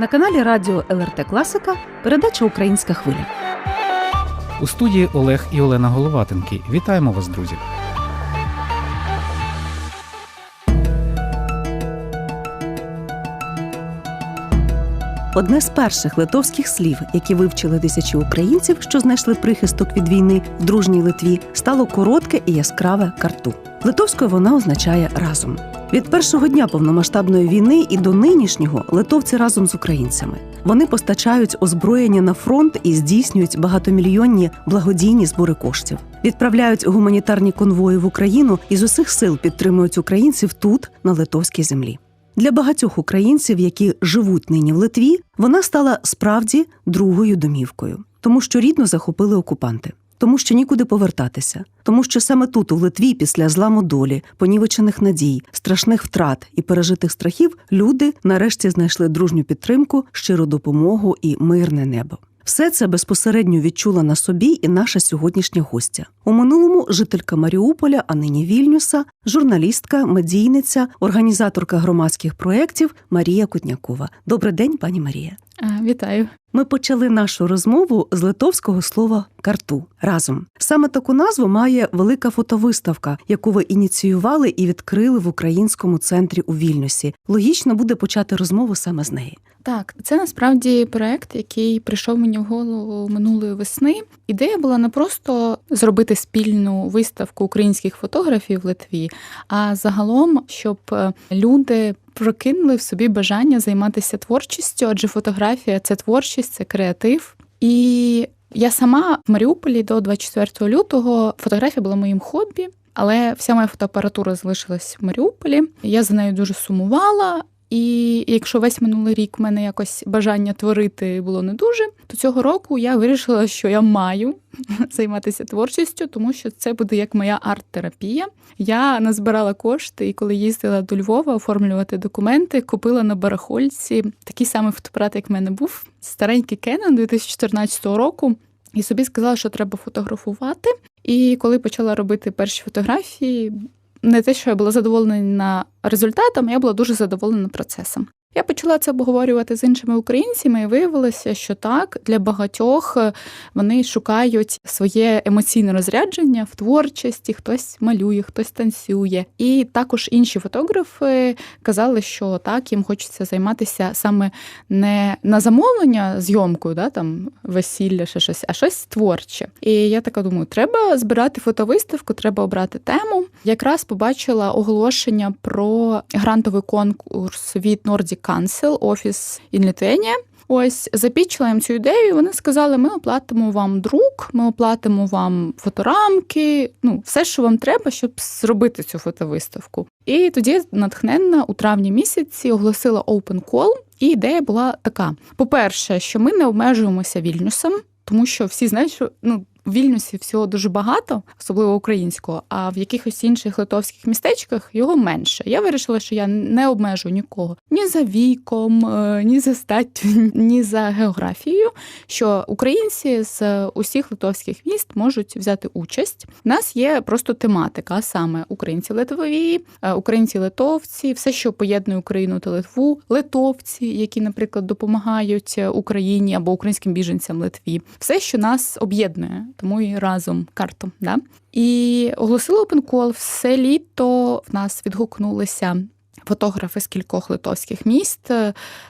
На каналі Радіо ЛРТ Класика передача Українська хвиля. У студії Олег і Олена Головатенки. Вітаємо вас, друзі! Одне з перших литовських слів, які вивчили тисячі українців, що знайшли прихисток від війни в дружній Литві, стало коротке і яскраве карту. Литовською вона означає разом. Від першого дня повномасштабної війни і до нинішнього литовці разом з українцями. Вони постачають озброєння на фронт і здійснюють багатомільйонні благодійні збори коштів. Відправляють гуманітарні конвої в Україну і з усіх сил підтримують українців тут, на литовській землі. Для багатьох українців, які живуть нині в Литві, вона стала справді другою домівкою, тому що рідно захопили окупанти, тому що нікуди повертатися, тому що саме тут, у Литві, після зламу долі, понівечених надій, страшних втрат і пережитих страхів, люди нарешті знайшли дружню підтримку, щиру допомогу і мирне небо. Все це безпосередньо відчула на собі і наша сьогоднішня гостя. У минулому жителька Маріуполя, а нині Вільнюса, журналістка, медійниця, організаторка громадських проєктів Марія Кутнякова. Добрий день, пані Марія. Вітаю. Ми почали нашу розмову з литовського слова карту разом. Саме таку назву має велика фотовиставка, яку ви ініціювали і відкрили в українському центрі у Вільнюсі. Логічно буде почати розмову саме з неї. Так, це насправді проект, який прийшов мені в голову минулої весни. Ідея була не просто зробити спільну виставку українських фотографів в Литві, а загалом, щоб е, люди прокинули в собі бажання займатися творчістю, адже фотографія це творчість, це креатив. І я сама в Маріуполі до 24 лютого фотографія була моїм хобі. Але вся моя фотоапаратура залишилась в Маріуполі. Я за нею дуже сумувала. І якщо весь минулий рік в мене якось бажання творити було не дуже, то цього року я вирішила, що я маю займатися творчістю, тому що це буде як моя арт-терапія. Я назбирала кошти, і коли їздила до Львова оформлювати документи, купила на барахольці такий самий фотоапарат, як в мене був, старенький Canon 2014 року. І собі сказала, що треба фотографувати. І коли почала робити перші фотографії, не те, що я була задоволена результатом, я була дуже задоволена процесом. Я почала це обговорювати з іншими українцями, і виявилося, що так для багатьох вони шукають своє емоційне розрядження в творчості, хтось малює, хтось танцює. І також інші фотографи казали, що так їм хочеться займатися саме не на замовлення зйомкою, да там весілля, ще щось, а щось творче. І я така думаю, треба збирати фотовиставку, треба обрати тему. Якраз побачила оголошення про грантовий конкурс від Nordic Council, офіс in. Ось запічила їм цю ідею. і Вони сказали: ми оплатимо вам друк, ми оплатимо вам фоторамки, ну все, що вам треба, щоб зробити цю фотовиставку. І тоді натхненна у травні місяці оголосила Open Call, і ідея була така: по-перше, що ми не обмежуємося вільнюсом, тому що всі знають, що ну. В Вільнюсі всього дуже багато, особливо українського, а в якихось інших литовських містечках його менше. Я вирішила, що я не обмежую нікого ні за віком, ні за статтю, ні за географією. Що українці з усіх литовських міст можуть взяти участь. У нас є просто тематика, а саме українці литові, українці литовці, все, що поєднує Україну та Литву, литовці, які, наприклад, допомагають Україні або українським біженцям Литві, все, що нас об'єднує тому і разом карту. Да? І оголосили Call. все літо в нас відгукнулися. Фотографи з кількох литовських міст,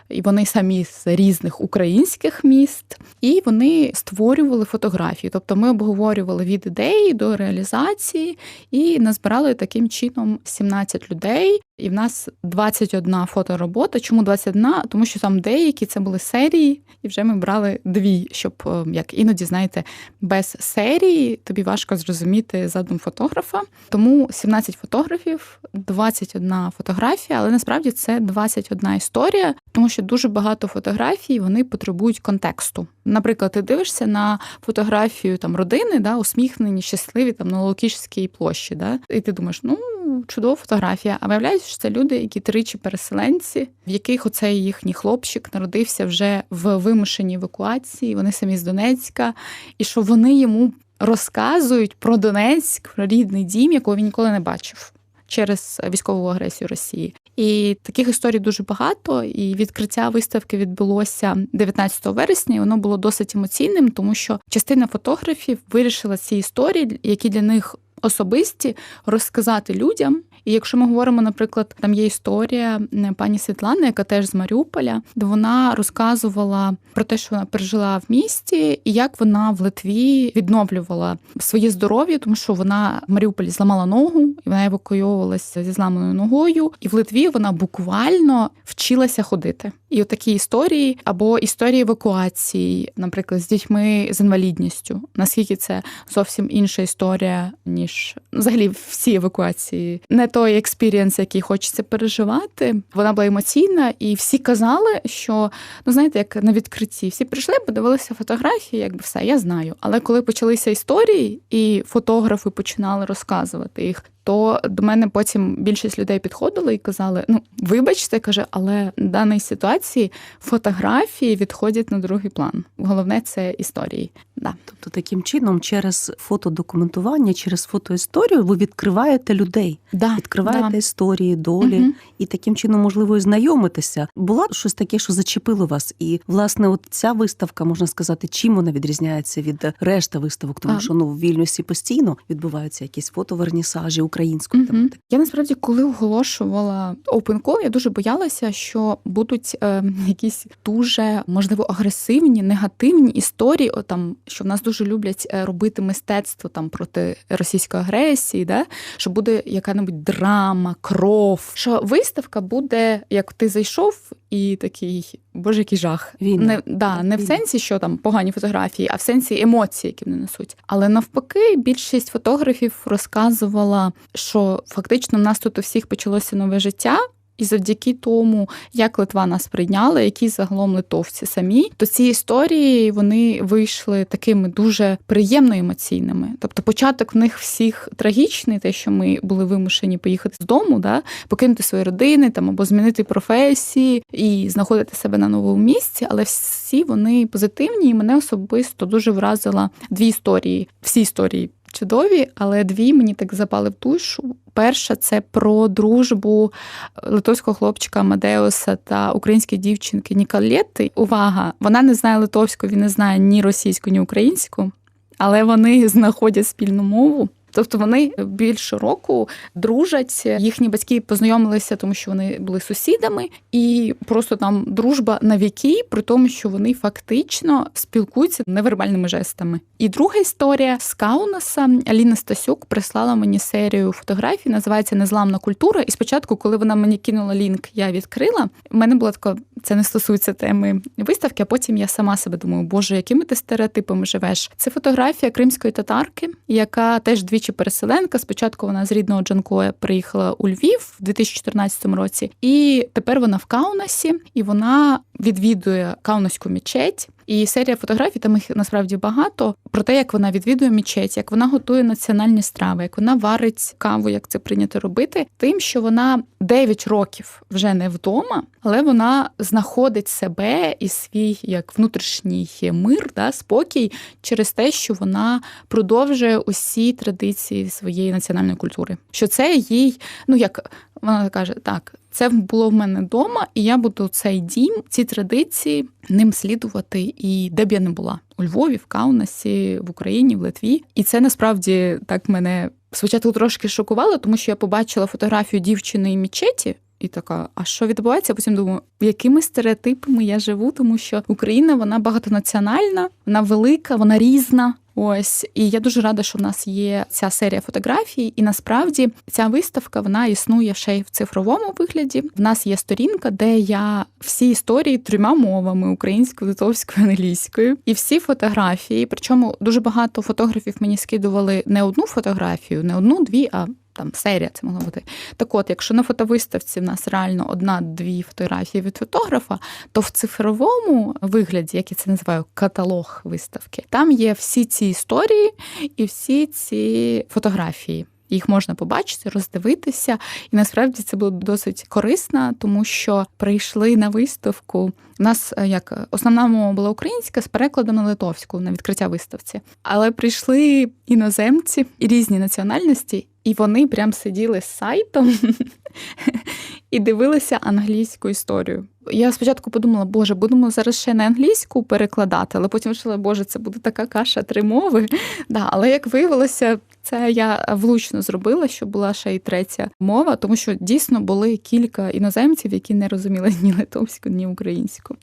і вони самі з різних українських міст, і вони створювали фотографії. Тобто ми обговорювали від ідеї до реалізації і назбирали таким чином 17 людей. І в нас 21 фоторобота. Чому 21? Тому що там деякі це були серії, і вже ми брали дві, щоб як іноді знаєте, без серії тобі важко зрозуміти задум фотографа. Тому 17 фотографів, 21 фотографія, але насправді це 21 історія, тому що дуже багато фотографій вони потребують контексту. Наприклад, ти дивишся на фотографію там родини, да, усміхнені, щасливі там на Локішській площі, да, і ти думаєш, ну чудова фотографія. А виявляється, що це люди, які тричі переселенці, в яких оцей їхній хлопчик народився вже в вимушеній евакуації. Вони самі з Донецька, і що вони йому розказують про Донецьк, про рідний дім, якого він ніколи не бачив. Через військову агресію Росії. І таких історій дуже багато. І відкриття виставки відбулося 19 вересня. і Воно було досить емоційним, тому що частина фотографів вирішила ці історії, які для них особисті, розказати людям. І якщо ми говоримо, наприклад, там є історія пані Світлани, яка теж з Маріуполя, де вона розказувала про те, що вона пережила в місті, і як вона в Литві відновлювала своє здоров'я, тому що вона в Маріуполі зламала ногу, і вона евакуйовувалася зі зламаною ногою. І в Литві вона буквально вчилася ходити. І отакі історії або історії евакуації, наприклад, з дітьми з інвалідністю. Наскільки це зовсім інша історія, ніж взагалі всі евакуації, не той експірієнс, який хочеться переживати. Вона була емоційна, і всі казали, що ну знаєте, як на відкритті, всі прийшли, подивилися фотографії, якби все, я знаю. Але коли почалися історії, і фотографи починали розказувати їх. То до мене потім більшість людей підходили і казали: ну, вибачте, каже, але в даній ситуації фотографії відходять на другий план. Головне це історії. Да. Тобто, таким чином, через фотодокументування, через фотоісторію, ви відкриваєте людей, Да, відкриваєте да. історії, долі, Мгм. і таким чином, можливо, і знайомитися. Була щось таке, що зачепило вас, і власне, от ця виставка можна сказати, чим вона відрізняється від решти виставок, тому А. що ну в Вільнюсі постійно відбуваються якісь фотовернісажі української Мгм. тематики. Я насправді, коли оголошувала Open Call, я дуже боялася, що будуть е, якісь дуже можливо агресивні, негативні історії. О, там що в нас дуже люблять е, робити мистецтво там проти російської агресії, да? що буде яка-небудь драма, кров. Що виставка буде, як ти зайшов, і такий боже, який жах. Війна. Не, да, не в сенсі, що там погані фотографії, а в сенсі емоцій, які вони несуть. Але навпаки, більшість фотографів розказувала, що фактично в нас тут у всіх почалося нове життя. І завдяки тому, як Литва нас прийняла, які загалом литовці самі, то ці історії вони вийшли такими дуже приємно емоційними. Тобто, початок в них всіх трагічний, те, що ми були вимушені поїхати з дому, да, покинути свої родини там або змінити професії і знаходити себе на новому місці. Але всі вони позитивні, і мене особисто дуже вразила дві історії. Всі історії чудові, але дві мені так запали в душу. Перша це про дружбу литовського хлопчика Мадеуса та української дівчинки Ніколетти. Увага! Вона не знає литовську, він не знає ні російську, ні українську, але вони знаходять спільну мову. Тобто вони більше року дружать. Їхні батьки познайомилися, тому що вони були сусідами, і просто там дружба на віки, при тому, що вони фактично спілкуються невербальними жестами. І друга історія з Каунаса Аліна Стасюк прислала мені серію фотографій, називається Незламна культура. І спочатку, коли вона мені кинула лінк, я відкрила. У мене була така, це не стосується теми виставки. А потім я сама себе думаю, боже, якими ти стереотипами живеш? Це фотографія кримської татарки, яка теж двічі переселенка. Спочатку вона з рідного Джанкоя приїхала у Львів в 2014 році, і тепер вона в Каунасі, і вона відвідує Каунаську мечеть. І серія фотографій, там їх насправді багато, про те, як вона відвідує мечеть, як вона готує національні страви, як вона варить каву, як це прийнято робити, тим, що вона 9 років вже не вдома, але вона знаходить себе і свій як внутрішній мир, да, спокій через те, що вона продовжує усі традиції своєї національної культури. Що це їй, ну як вона каже, так. Це було в мене вдома, і я буду цей дім, ці традиції ним слідувати і де б я не була у Львові, в Каунасі, в Україні, в Литві. І це насправді так мене спочатку трошки шокувало, тому що я побачила фотографію дівчини і мечеті. І така, а що відбувається? Потім думаю, якими стереотипами я живу, тому що Україна вона багатонаціональна, вона велика, вона різна. Ось і я дуже рада, що в нас є ця серія фотографій, і насправді ця виставка вона існує ще й в цифровому вигляді. В нас є сторінка, де я всі історії трьома мовами українською, литовською, англійською, і всі фотографії. Причому дуже багато фотографів мені скидували не одну фотографію, не одну, дві, а там серія це могла бути. Так от, якщо на фотовиставці в нас реально одна-дві фотографії від фотографа, то в цифровому вигляді, як я це називаю, каталог виставки, там є всі ці історії і всі ці фотографії. Їх можна побачити, роздивитися, і насправді це було досить корисно, тому що прийшли на виставку. У нас е, як основна мова була українська з перекладом на литовську на відкриття виставці, але прийшли іноземці і різні національності, і вони прям сиділи з сайтом і дивилися англійську історію. Я спочатку подумала, боже, будемо зараз ще на англійську перекладати, але потім вирішила, боже, це буде така каша три мови. Да, але як виявилося, це я влучно зробила, що була ще й третя мова, тому що дійсно були кілька іноземців, які не розуміли ні литовську, ні українську.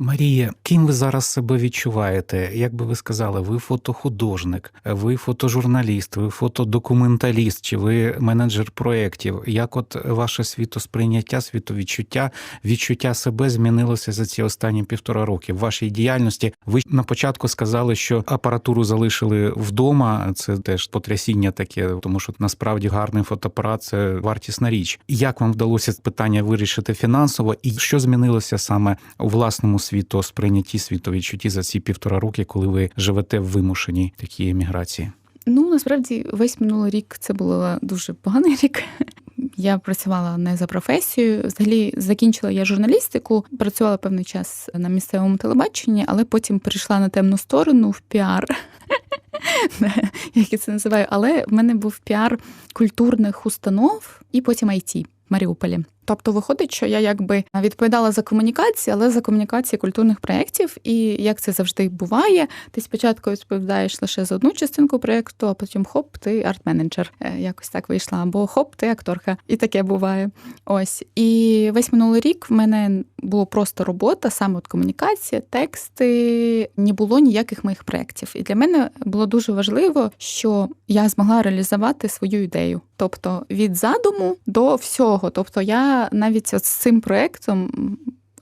Марія, ким ви зараз себе відчуваєте? Як би ви сказали, ви фотохудожник, ви фотожурналіст, ви фотодокументаліст, чи ви менеджер проєктів? Як от ваше світосприйняття, світовідчуття, відчуття себе змінилося за ці останні півтора роки в вашій діяльності? Ви на початку сказали, що апаратуру залишили вдома. Це теж потрясіння таке, тому що насправді гарний фотоапарат це вартісна річ. Як вам вдалося питання вирішити фінансово, і що змінилося саме у власному світосприйнятті, світовідчутті за ці півтора роки, коли ви живете в вимушеній такій еміграції? Ну насправді весь минулий рік це був дуже поганий рік. Я працювала не за професією. Взагалі закінчила я журналістику, працювала певний час на місцевому телебаченні, але потім перейшла на темну сторону в піар. Як я це називаю, але в мене був піар культурних установ і потім IT в Маріуполі. Тобто виходить, що я якби відповідала за комунікації, але за комунікації культурних проєктів. І як це завжди буває, ти спочатку відповідаєш лише за одну частинку проєкту, а потім хоп, ти арт-менеджер. Е, Якось так вийшла. Або хоп, ти акторка. І таке буває. Ось. І весь минулий рік в мене було просто робота, саме от комунікація, тексти, не було ніяких моїх проєктів. І для мене було дуже важливо, що я змогла реалізувати свою ідею. Тобто від задуму до всього. Тобто я навіть от з цим проєктом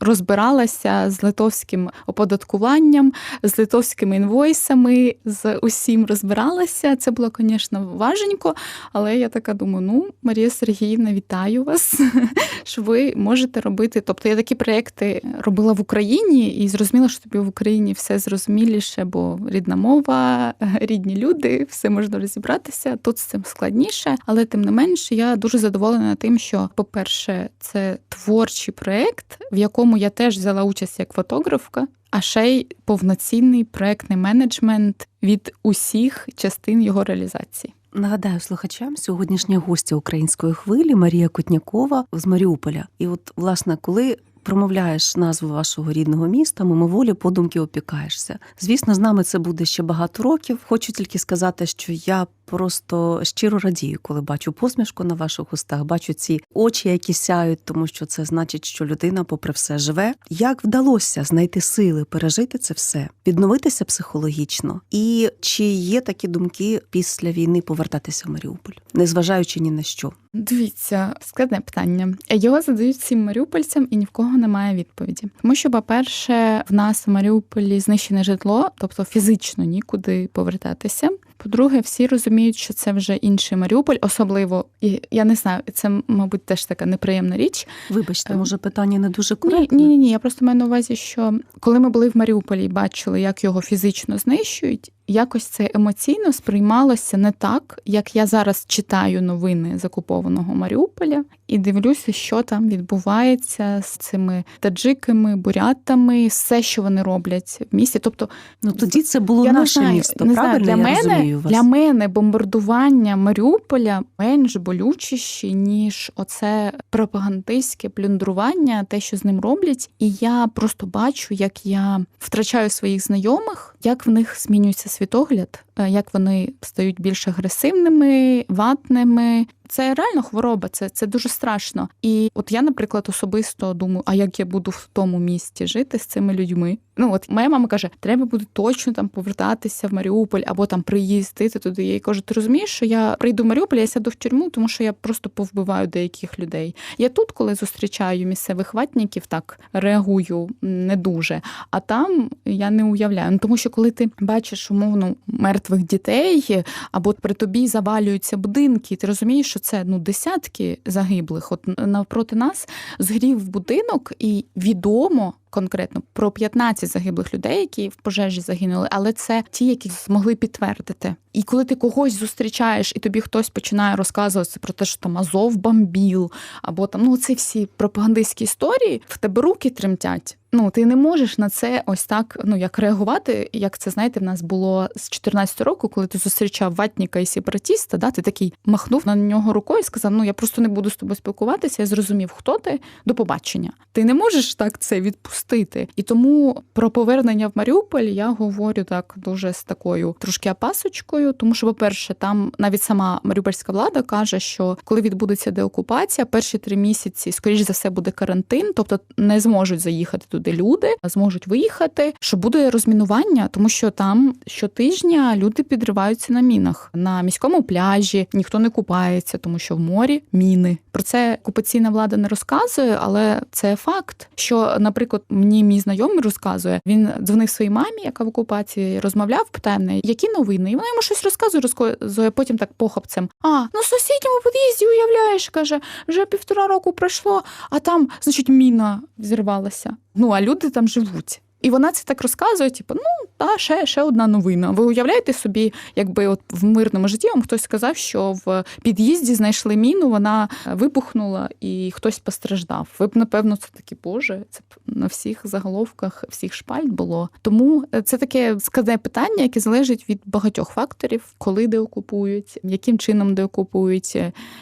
розбиралася з литовським оподаткуванням, з литовськими інвойсами, з усім розбиралася. Це було, звісно, важенько, але я така думаю: ну, Марія Сергіївна, вітаю вас, що ви можете робити. Тобто я такі проекти робила в Україні і зрозуміла, що тобі в Україні все зрозуміліше, бо рідна мова, рідні люди, все можна розібратися. Тут з цим складніше, але тим не менше, я дуже задоволена тим, що, по-перше, це творчий проект, в якому я теж взяла участь як фотографка, а ще й повноцінний проектний менеджмент від усіх частин його реалізації. Нагадаю слухачам, сьогоднішня гостя української хвилі Марія Котнякова з Маріуполя. І от, власне, коли промовляєш назву вашого рідного міста, мимоволі подумки опікаєшся. Звісно, з нами це буде ще багато років. Хочу тільки сказати, що я просто щиро радію, коли бачу посмішку на ваших устах, бачу ці очі, які сяють, тому що це значить, що людина, попри все, живе. Як вдалося знайти сили пережити це все, відновитися психологічно? І чи є такі думки після війни повертатися в Маріуполь, незважаючи ні на що? Дивіться, складне питання. Його задають всім маріупольцям, і ні в кого немає відповіді. Тому що, по-перше, в нас в Маріуполі знищене житло, тобто фізично нікуди повертатися. По-друге, всі розуміють, що це вже інший Маріуполь, особливо і я не знаю, це мабуть теж така неприємна річ. Вибачте, Ем, може питання не дуже коректне? ні, ні, ні. Я просто маю на увазі, що коли ми були в Маріуполі і бачили, як його фізично знищують, якось це емоційно сприймалося не так, як я зараз читаю новини з окупованого Маріуполя і дивлюся, що там відбувається з цими таджиками, бурятами, все, що вони роблять в місті. Тобто, Ну тоді це було я наше не знаю, місто. не правильно для я мене розумію вас? для мене бомбардування Маріуполя менш болючіші, ніж оце пропагандистське плюндрування, те, що з ним роблять. І я просто бачу, як я втрачаю своїх знайомих, як в них змінюється світогляд, е, як вони стають більш агресивними, ватними. Це реально хвороба, це, це дуже страшно. І от я, наприклад, особисто думаю, а як я буду в тому місті жити з цими людьми? Ну от моя мама каже, треба буде точно там повертатися в Маріуполь або там приїздити туди. Я їй кажу, ти розумієш, що я прийду в Маріуполь, я сяду в тюрму, тому що я просто повбиваю деяких людей. Я тут, коли зустрічаю місцевих ватників, так реагую не дуже. А там я не уявляю. Ну тому що коли ти бачиш умовно мертвих дітей, або при тобі завалюються будинки, ти розумієш, що це ну десятки загиблих. От навпроти нас згрів будинок, і відомо. Конкретно про 15 загиблих людей, які в пожежі загинули, але це ті, які змогли підтвердити. І коли ти когось зустрічаєш, і тобі хтось починає розказувати про те, що там Азов бомбіл, або там ну це всі пропагандистські історії, в тебе руки тремтять. Ну ти не можеш на це ось так, ну як реагувати, як це знаєте, в нас було з 14 року, коли ти зустрічав ватніка і сепаратіста, да, ти такий махнув на нього рукою і сказав: Ну я просто не буду з тобою спілкуватися. Я зрозумів, хто ти до побачення. Ти не можеш так це відпустити. І тому про повернення в Маріуполь я говорю так дуже з такою трошки опасочкою, тому що, по-перше, там навіть сама маріупольська влада каже, що коли відбудеться деокупація, перші три місяці, скоріш за все, буде карантин, тобто не зможуть заїхати туди люди, зможуть виїхати. Що буде розмінування, тому що там щотижня люди підриваються на мінах на міському пляжі, ніхто не купається, тому що в морі міни. Про це окупаційна влада не розказує, але це факт. Що, наприклад, мені мій знайомий розказує, він дзвонив своїй мамі, яка в окупації розмовляв, питає неї, які новини, і вона йому щось розказує, розказує потім так похопцем. А ну сусідньому під'їзді уявляєш, каже, вже півтора року пройшло, а там, значить, міна зірвалася. Ну а люди там живуть. І вона це так розказує, типу, ну та ще, ще одна новина. Ви уявляєте собі, якби от в мирному житті вам хтось сказав, що в під'їзді знайшли міну, вона вибухнула і хтось постраждав. Ви б напевно це такі, боже, це б на всіх заголовках, всіх шпальт було. Тому це таке складне питання, яке залежить від багатьох факторів, коли деокупують, яким чином деокупують,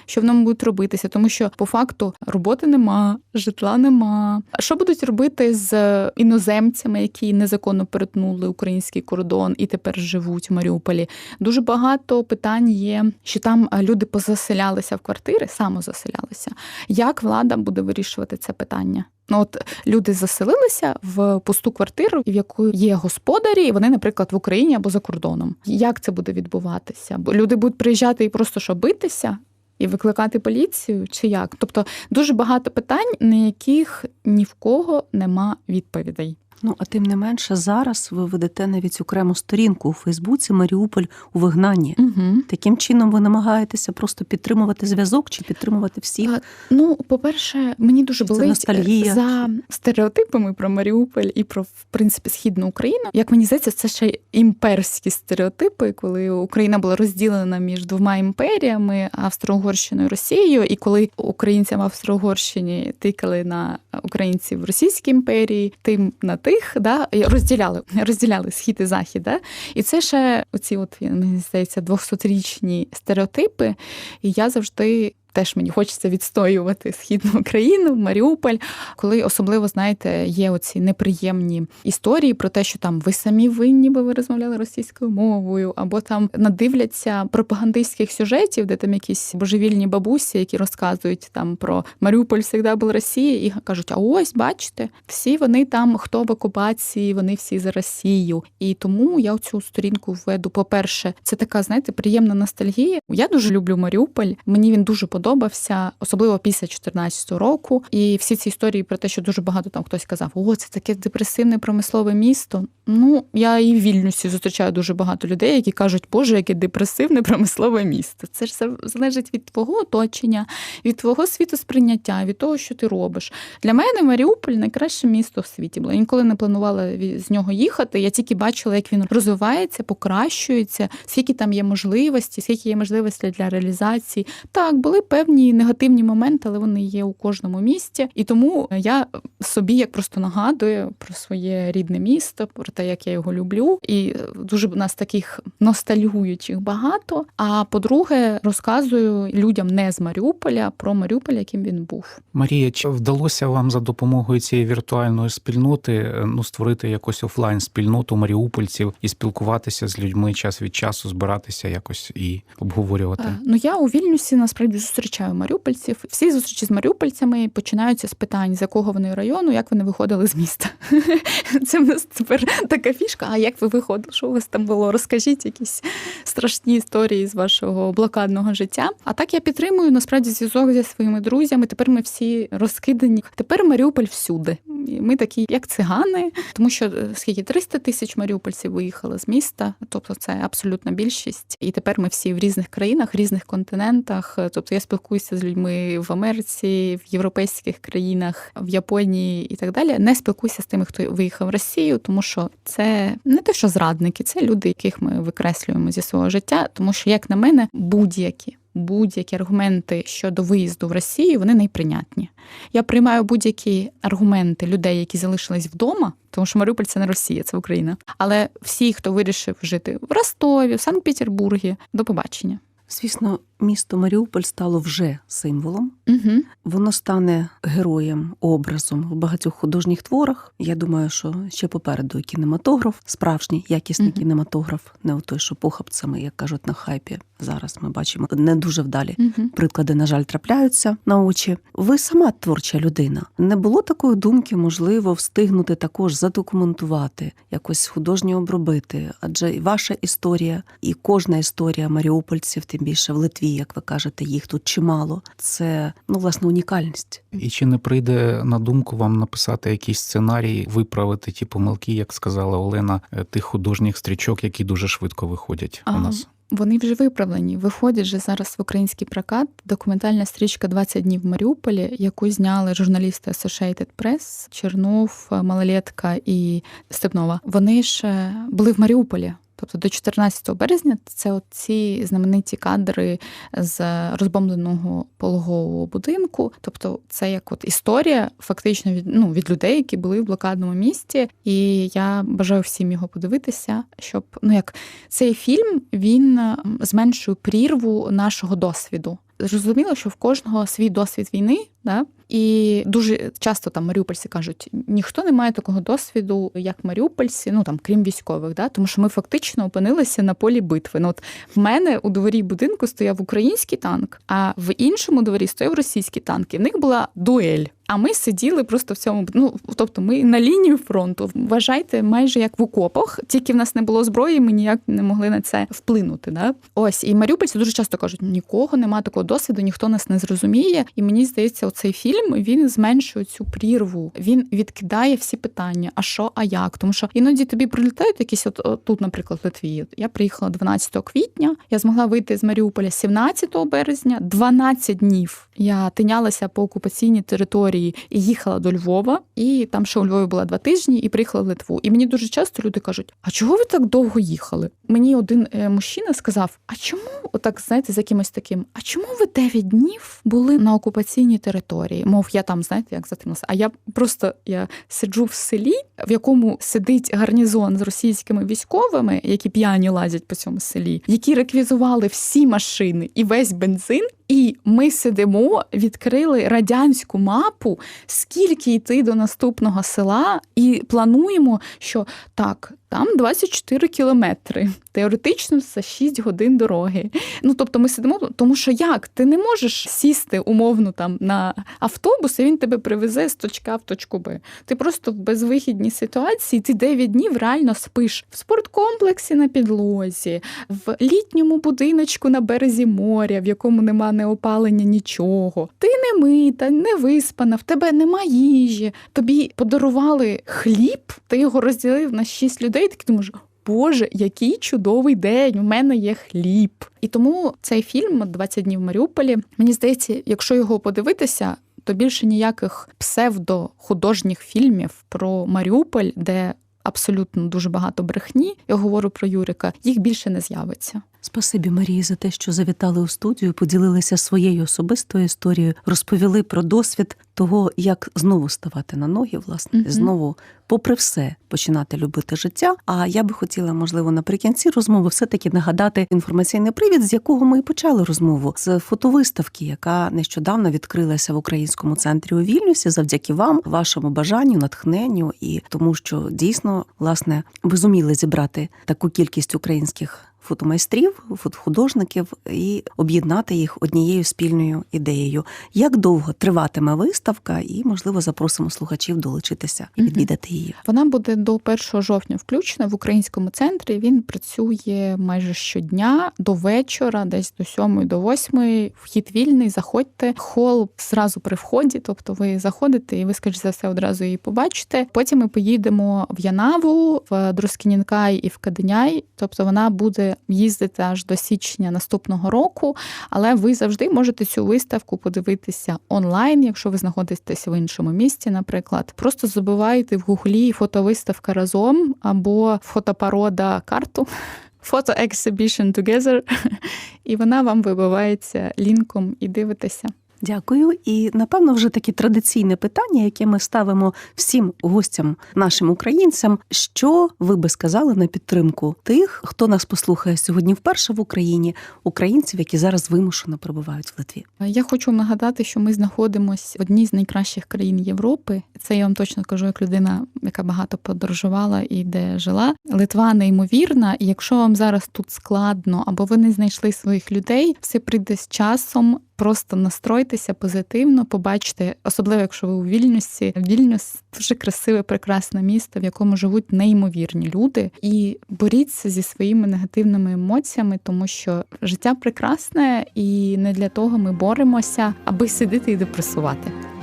що в ньому будуть робитися, тому що по факту роботи нема, житла нема. Що будуть робити з іноземцями, які незаконно перетнули український кордон і тепер живуть в Маріуполі? Дуже багато питань є, що там люди позаселялися в квартири, самозаселялися. Як влада буде вирішувати це питання? Ну, от люди заселилися в пусту квартиру, в яку є господарі, і вони, наприклад, в Україні або за кордоном. Як це буде відбуватися? Бо люди будуть приїжджати і просто що битися. І викликати поліцію чи як? Тобто дуже багато питань, на яких ні в кого нема відповідей. Ну а тим не менше, зараз ви ведете навіть окрему сторінку у Фейсбуці Маріуполь у вигнанні. Угу. Таким чином ви намагаєтеся просто підтримувати зв'язок чи підтримувати всіх. А, Ну, по-перше, мені дуже болить ностальгія. за стереотипами про Маріуполь і про в принципі східну Україну. Як мені здається, це ще імперські стереотипи, коли Україна була розділена між двома імперіями Австро-Угорщиною і Росією, і коли українцям в Австро-Угорщині тикали на українців в Російській імперії, тим на тих, да розділяли розділяли схід і захід. Да? І це ще оці, от мені здається, 200-річні стереотипи. І я завжди. Теж мені хочеться відстоювати східну Україну, Маріуполь, коли особливо знаєте, є оці неприємні історії про те, що там ви самі винні, бо ви розмовляли російською мовою, або там надивляться пропагандистських сюжетів, де там якісь божевільні бабусі, які розказують там про Маріуполь завжди був Росія, і кажуть: а ось бачите, всі вони там, хто в окупації, вони всі за Росію. І тому я цю сторінку введу. По перше, це така, знаєте, приємна ностальгія. Я дуже люблю Маріуполь. Мені він дуже подобається подобався, особливо після 2014 року. І всі ці історії про те, що дуже багато там хтось казав: о, це таке депресивне промислове місто. Ну, я і в Вільнюсі зустрічаю дуже багато людей, які кажуть, Боже, яке депресивне промислове місто. Це ж залежить від твого оточення, від твого світосприйняття, від того, що ти робиш. Для мене Маріуполь найкраще місто в світі було. Я ніколи не планувала з нього їхати. Я тільки бачила, як він розвивається, покращується, скільки там є можливості, скільки є можливостей для реалізації. Так, були певні негативні моменти, але вони є у кожному місті. І тому я собі як просто нагадую про своє рідне місто, про те, як я його люблю. І дуже в нас таких ностальгуючих багато. А по-друге, розказую людям не з Маріуполя про Маріуполь, яким він був. Марія, чи вдалося вам за допомогою цієї віртуальної спільноти ну створити якусь офлайн спільноту маріупольців і спілкуватися з людьми час від часу, збиратися якось і обговорювати? Ну я у Вільнюсі насправді зустрічаю маріупольців. Всі зустрічі з маріупольцями починаються з питань, з якого вони району, як вони виходили з міста. Це в нас тепер така фішка. А як ви виходили? Що у вас там було? Розкажіть якісь страшні історії з вашого блокадного життя. А так я підтримую насправді зв'язок зі своїми друзями. Тепер ми всі розкидані. Тепер Маріуполь всюди. Ми такі, як цигани, тому що скільки 300 тисяч маріупольців виїхали з міста, тобто це абсолютна більшість. І тепер ми всі в різних країнах, різних континентах. Тобто я спілкуюся з людьми в Америці, в європейських країнах, в Японії і так далі. Не спілкуюся з тими, хто виїхав в Росію, тому що це не те, що зрадники, це люди, яких ми викреслюємо зі свого життя, тому що, як на мене, будь-які будь-які аргументи щодо виїзду в Росію, вони найприйнятні. Я приймаю будь-які аргументи людей, які залишились вдома, тому що Маріуполь це не Росія, це Україна. Але всі, хто вирішив жити в Ростові, в Санкт-Петербургі, до побачення. Звісно, місто Маріуполь стало вже символом. Угу. Воно стане героєм, образом в багатьох художніх творах. Я думаю, що ще попереду кінематограф, справжній якісний Мгм. кінематограф, не той, що похабцями, як кажуть на хайпі. Зараз ми бачимо не дуже вдалі. Угу. Приклади, на жаль, трапляються на очі. Ви сама творча людина. Не було такої думки, можливо, встигнути також задокументувати, якось художньо обробити. Адже і ваша історія, і кожна історія маріупольців, тим більше в Литві, як ви кажете, їх тут чимало. Це ну власне унікальність. І чи не прийде на думку вам написати якийсь сценарій, виправити ті помилки, як сказала Олена, е, тих художніх стрічок, які дуже швидко виходять у нас? Вони вже виправлені. Виходить же зараз в український прокат документальна стрічка «20 днів в Маріуполі, яку зняли журналісти Associated Press, Чернов, Малолетка і Степнова. Вони ж е, були в Маріуполі. Тобто до 14 березня це ці знамениті кадри з розбомбленого пологового будинку. Тобто, це як от історія фактично від ну від людей, які були в блокадному місті. І я бажаю всім його подивитися, щоб ну як цей фільм він зменшує прірву нашого досвіду. Зрозуміло, що в кожного свій досвід війни, да? і дуже часто там маріупольці кажуть, ніхто не має такого досвіду, як маріупольці, ну там крім військових, да? тому що ми фактично опинилися на полі битви. Ну от в мене у дворі будинку стояв український танк, а в іншому дворі стояв російський танк. І в них була дуель. А ми сиділи просто в цьому. Ну тобто, ми на лінію фронту. Вважайте, майже як в окопах, тільки в нас не було зброї, ми ніяк не могли на це вплинути. Да? Ось і маріупольці дуже часто кажуть: нікого немає такого досвіду, ніхто нас не зрозуміє. І мені здається, оцей фільм він зменшує цю прірву. Він відкидає всі питання: а що, а як? Тому що іноді тобі прилітають якісь, от, от тут, наприклад, в Литві. Я приїхала 12 квітня. Я змогла вийти з Маріуполя 17 березня, 12 днів. Я тинялася по окупаційній території і їхала до Львова, і там ще у Львові була два тижні, і приїхала в Литву. І мені дуже часто люди кажуть: а чого ви так довго їхали? Мені один е, мужчина сказав: А чому, отак знаєте, з якимось таким? А чому ви 9 днів були на окупаційній території? Мов я там, знаєте, як затрималася. А я просто я сиджу в селі, в якому сидить гарнізон з російськими військовими, які п'яні лазять по цьому селі, які реквізували всі машини і весь бензин. І ми сидимо, відкрили радянську мапу, скільки йти до наступного села, і плануємо, що так, там 24 кілометри. Теоретично це 6 годин дороги. Ну тобто, ми сидимо, тому що як? Ти не можеш сісти умовно там на автобус, і він тебе привезе з точки А в точку Б. Ти просто в безвихідній ситуації, ти 9 днів реально спиш в спорткомплексі на підлозі, в літньому будиночку на березі моря, в якому нема не опалення нічого. Ти не мита, не виспана, в тебе нема їжі. Тобі подарували хліб, ти його розділив на 6 людей. Ти думаєш, Боже, який чудовий день! У мене є хліб. І тому цей фільм «20 днів в Маріуполі. Мені здається, якщо його подивитися, то більше ніяких псевдохудожніх фільмів про Маріуполь, де абсолютно дуже багато брехні. Я говорю про Юрика, їх більше не з'явиться. Спасибі Марії за те, що завітали у студію, поділилися своєю особистою історією, розповіли про досвід того, як знову ставати на ноги, власне, Мгм. знову, попри все, починати любити життя. А я би хотіла, можливо, наприкінці розмови все-таки нагадати інформаційний привід, з якого ми і почали розмову з фотовиставки, яка нещодавно відкрилася в українському центрі у Вільнюсі, завдяки вам, вашому бажанню, натхненню і тому, що дійсно власне ви зуміли зібрати таку кількість українських фотомайстрів, фотохудожників і об'єднати їх однією спільною ідеєю. Як довго триватиме виставка, і можливо запросимо слухачів долучитися і відвідати її. Вона буде до 1 жовтня включена в українському центрі. Він працює майже щодня до вечора, десь до 7 до 8. Вхід вільний, заходьте. Хол зразу при вході, тобто ви заходите і ви, скоріш за все, одразу її побачите. Потім ми поїдемо в Янаву, в Друскінінкай і в Каденяй. Тобто вона буде їздити аж до січня наступного року. Але ви завжди можете цю виставку подивитися онлайн, якщо ви знаходитесь в іншому місті, наприклад. Просто забувайте в гуглі фотовиставка разом або фотопарода карту. фото exhibition together, і вона вам вибивається лінком і дивитеся. Дякую. І напевно вже таке традиційне питання, яке ми ставимо всім гостям, нашим українцям. Що ви би сказали на підтримку тих, хто нас послухає сьогодні вперше в Україні, українців, які зараз вимушено перебувають в Литві? Я хочу нагадати, що ми знаходимося в одній з найкращих країн Європи. Це я вам точно кажу, як людина, яка багато подорожувала і де жила. Литва неймовірна, і якщо вам зараз тут складно або ви не знайшли своїх людей, все прийде з часом. Просто настройтеся позитивно, побачите, особливо якщо ви у Вільнюсі. Вільнюс дуже красиве, прекрасне місто, в якому живуть неймовірні люди, і боріться зі своїми негативними емоціями, тому що життя прекрасне, і не для того ми боремося, аби сидіти і депресувати.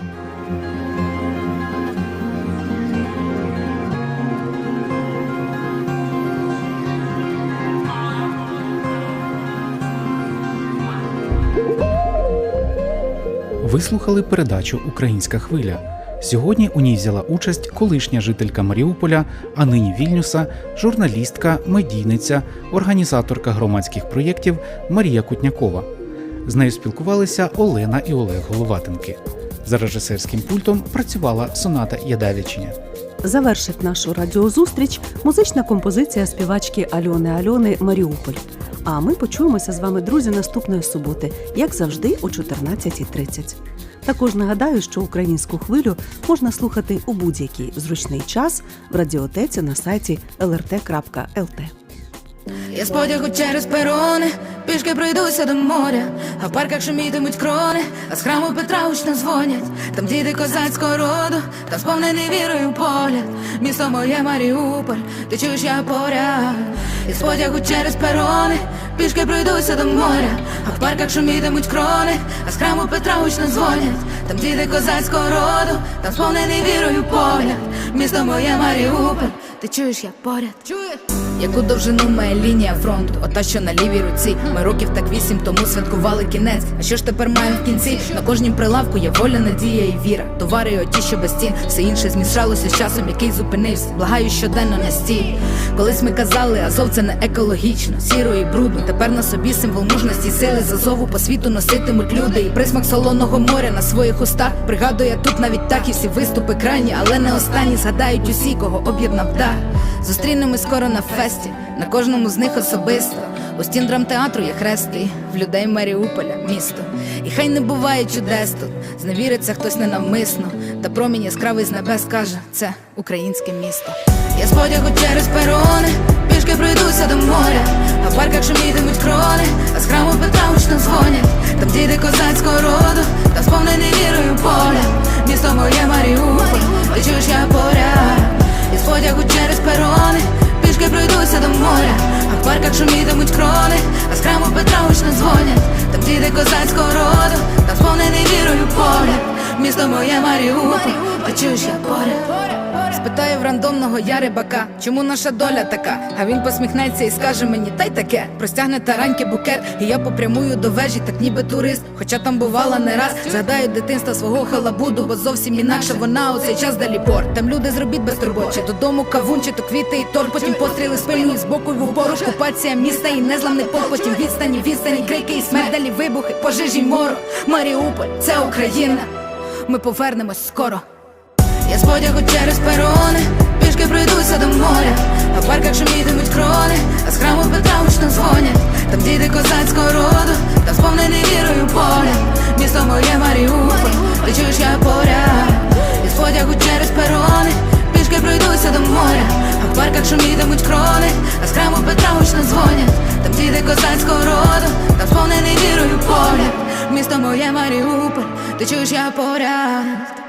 Слухали передачу Українська хвиля. Сьогодні у ній взяла участь колишня жителька Маріуполя, а нині Вільнюса, журналістка, медійниця, організаторка громадських проєктів Марія Кутнякова. З нею спілкувалися Олена і Олег Головатенки. За режисерським пультом працювала Соната Ядавічиня. Завершить нашу радіозустріч музична композиція співачки Альони Альони Маріуполь. А ми почуємося з вами, друзі, наступної суботи, як завжди, о 14.30. Також нагадаю, що українську хвилю можна слухати у будь-який зручний час в радіотеці на сайті lrt.lt. Я з через перони, пішки пройдуся до моря, а в парках шумітимуть крони, а з храму Петра гучно дзвонять, там діти козацького роду, там сповнений вірою погляд, місто моє Маріуполь, ти чуєш я поряд, я з через перони, пішки пройдуся до моря, а в парках шумітимуть крони, а з храму Петра гучно дзвонять, там діти козацького роду, там сповнений вірою погляд, місто моє Маріуполь, ти чуєш я поряд, чуєш? Яку довжину має лінія фронту, ота, що на лівій руці. Ми років так вісім тому святкували кінець. А що ж тепер маємо в кінці? На кожнім прилавку є воля, надія і віра. Товари оті, що без стін, все інше змішалося з часом, який зупинився. Благаю щоденно на стій. Колись ми казали, Азов це не екологічно, сіро і брудно. Тепер на собі символ мужності, сили з Азову по світу носитимуть люди. І присмак солоного моря на своїх устах. Пригадує тут навіть так і всі виступи крайні, але не останні згадають усі, кого об'єднав дах. Зустрінемось скоро на фесті, на кожному з них особисто. У стін драмтеатру є хрести, в людей Маріуполя місто. І хай не буває чудес тут, зневіриться хтось ненавмисно, та промінь яскравий з небес каже, це українське місто. Я з потягу через перони, пішки пройдуся до моря, а в парках шумітимуть крони, а з храму Петра гучно дзвонять, там діти козацького роду, там сповнений вірою поля, місто моє Маріуполь, ти чуєш я поряд. І з потягу через перони Пішки пройдуся до моря, а в парках шумітимуть крони, а з храму Петра гучно дзвонять, там діти козацького роду, та сповнений вірою погляд, місто моє Маріуполь, бачу, я поряд. Спитаю в рандомного я рибака, чому наша доля така? А він посміхнеться і скаже мені, та й таке, простягне тараньки букет, і я попрямую до вежі, так ніби турист. Хоча там бувала не раз, згадаю дитинства свого халабуду, бо зовсім інакше вона у цей час далі порт. Там люди зробіть безтурбот, чи додому кавун, чи то квіти і торт, потім постріли спильні з боку в упору, окупація міста і незламний пот, потім відстані, відстані, крики і смерть, далі вибухи, пожежі моро. Маріуполь, це Україна. Ми повернемось скоро. Я з потягу через перони, пішки пройдуся до моря, а парках шумітимуть крони, а з храму Петра гучно дзвонять, там діти козацького роду, там сповнений вірою поля, місто моє Маріуполь, ти чуєш я поряд, і з потягу через перони, пішки пройдуся до моря, а в парках шумітимуть крони, а з храму Петра гучно дзвонять, там діти козацького роду, там сповнений вірою поля, місто моє Маріуполь, ти чуєш я поряд.